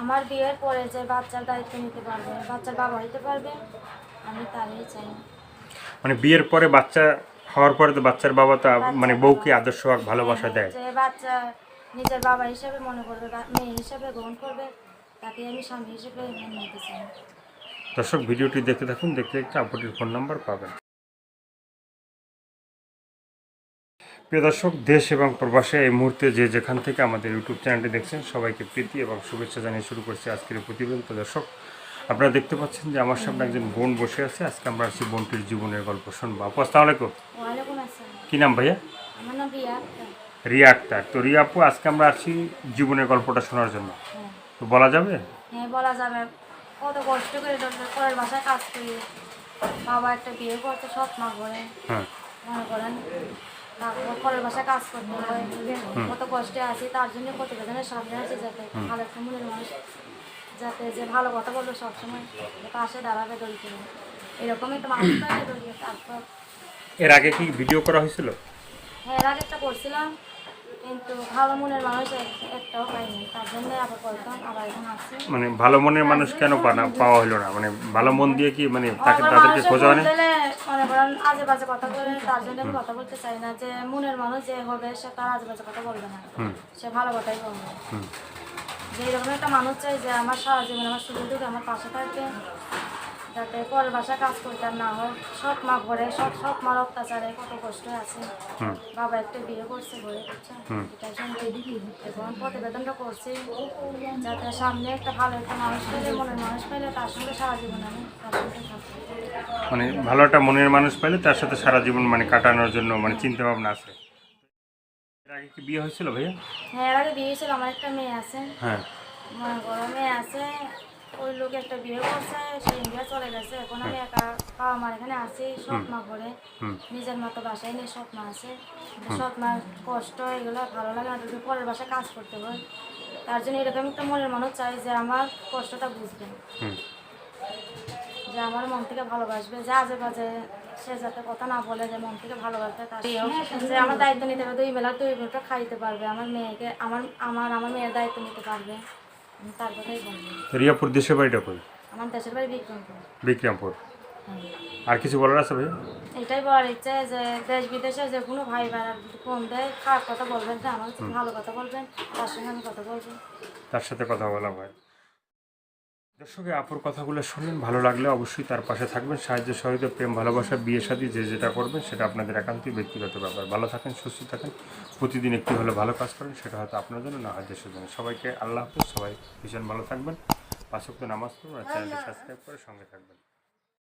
আমার বিয়ের পরে যে বাচ্চার দায়িত্ব নিতে পারবে বাচ্চার বাবা হইতে পারবে আমি তারই চাই। মানে বিয়ের পরে বাচ্চা হওয়ার পরে তো বাচ্চার বাবা তো মানে বউকে আদর্শ ভালোবাসা দেয়। যে বাচ্চা নিজের বাবা হিসেবে মনে করবে মেয়ে হিসেবে গ্রহণ করবে তাকে আমি স্বামী হিসেবে মেনে নিতে চাই দর্শক ভিডিওটি দেখতে থাকুন দেখতে দেখতে আপুটির ফোন নাম্বার পাবেন। প্রিয় দর্শক দেশ এবং প্রবাসে এই মুহূর্তে যে যেখান থেকে আমাদের ইউটিউব চ্যানেলটি দেখছেন সবাইকে প্রীতি এবং শুভেচ্ছা জানিয়ে শুরু করছি আজকের প্রতিবেদন। তো দর্শক আপনারা দেখতে পাচ্ছেন যে আমার সামনে একজন বোন বসে আছে। আজকে আমরা আসছি বোনটির জীবনের গল্প শুনব। আপু আসসালামু আলাইকুম। কী নাম ভাইয়া? রিয়া আক্তার। তো রিয়া আপু আজকে আমরা আসছি জীবনের গল্পটা শোনার জন্য। হ্যাঁ। তো বলা যাবে? হ্যাঁ বলা যাবে। কত কষ্ট করে পরের বাসায় কাজ করি। বাবা একটা বিয়ে করতে সৎ মা করে। হ্যাঁ। মনে করেন। তারপর পরের বাসায় কাজ করতে হয়। কত কষ্টে আছি তার জন্য প্রতিবেদনের সামনে আছি যাতে ভালো একটা মনের মানুষ যাতে যে ভালো কথা বলবে সবসময় পাশে দাঁড়াবে এরকমই তো মানুষ তারপর এর আগে কি ভিডিও করা হয়েছিল? হ্যাঁ এর আগে একটা করছিলাম কিন্তু ভালো মনের মানুষ একটাও পাইনি তার জন্য আবার করতাম আবার এখন আসছি মানে ভালো মনের মানুষ কেন পাওয়া হলো না? মানে ভালো মন দিয়ে কি মানে তাকে তাদেরকে খোঁজা হয় না মন করেন আজে বাজে কথা বলে তার জন্য আমি কথা বলতে চাই না যে মনের মানুষ যে হবে সে তার আজে বাজে কথা বলবে না। সে ভালো কথাই বলবে। যে এরকম একটা মানুষ চাই যে আমার সারা জীবন আমার সুযোগ দুঃখে আমার পাশে থাকবে যাতে পরের বাসায় কাজ করতে আর না হোক সৎ মা ঘরে সৎ সৎ মার অত্যাচারে কত কষ্ট আছে। বাবা একটা বিয়ে করছে ঘরে বুঝছেন হুম। এটার এবং প্রতিবেদনটা করছি যাতে সামনে একটা ভালো একটা মানুষ পেলে মনের মানুষ পেলে তার সঙ্গে সারা জীবন আমি তার সঙ্গে থাকব। মানে ভালো একটা মনের মানুষ পাইলে তার সাথে সারা জীবন মানে কাটানোর জন্য মানে চিন্তা ভাবনা আছে। এর আগে কি বিয়ে হয়েছিল ভাইয়া? হ্যাঁ এর আগে বিয়ে হয়েছিল আমার একটা মেয়ে আছে। হ্যাঁ। মনে করো মেয়ে আছে ওই লোক একটা বিয়ে করছে সে ইন্ডিয়া চলে গেছে এখন আমি একা বাবা মার এখানে আছি সৎ মা করে। নিজের মতো বাসায় নিয়ে সৎ মা আছে। সৎ মার কষ্ট এগুলো ভালো লাগে না পরের বাসায় কাজ করতে হয়। তার জন্য এরকম একটা মনের মানুষ চাই যে আমার কষ্টটা বুঝবে। যে আমার মন থেকে ভালোবাসবে যা আজে বাজে সে যাতে কথা না বলে যে মন থেকে ভালোবাসবে তার যে আমার দায়িত্ব নিতে পারবে দুই বেলা দুই বেলা খাইতে পারবে আমার মেয়েকে আমার আমার আমার মেয়ের দায়িত্ব নিতে পারবে আমি তার কথাই বলব। রিয়াপুর দেশের বাড়িটা কই? আমার দেশের বাড়ি বিক্রমপুর। বিক্রমপুর। হ্যাঁ। আর কিছু বলার আছে ভাইয়া এটাই বলার ইচ্ছে যে দেশ বিদেশে যে কোনো ভাই ভাইরা ফোন দেয় খারাপ কথা বলবেন যে আমার ভালো কথা বলবেন তার সঙ্গে আমি কথা বলব। তার সাথে কথা বলা হয়। দর্শকে আপুর কথাগুলো শুনলেন ভালো লাগলে অবশ্যই তার পাশে থাকবেন। সাহায্য সহযোগিতা প্রেম ভালোবাসা বিয়ে সাদী যে যেটা করবেন সেটা আপনাদের একান্তই ব্যক্তিগত ব্যাপার। ভালো থাকেন সুস্থ থাকেন। প্রতিদিন একটি হলে ভালো কাজ করেন সেটা হয়তো আপনার জন্য না হয় দেশের জন্য। সবাইকে আল্লাহ হাফিজ সবাই ভীষণ ভালো থাকবেন। পাশক্ত নামাজ পড়ুন আর চ্যানেলটি সাবস্ক্রাইব করে সঙ্গে থাকবেন।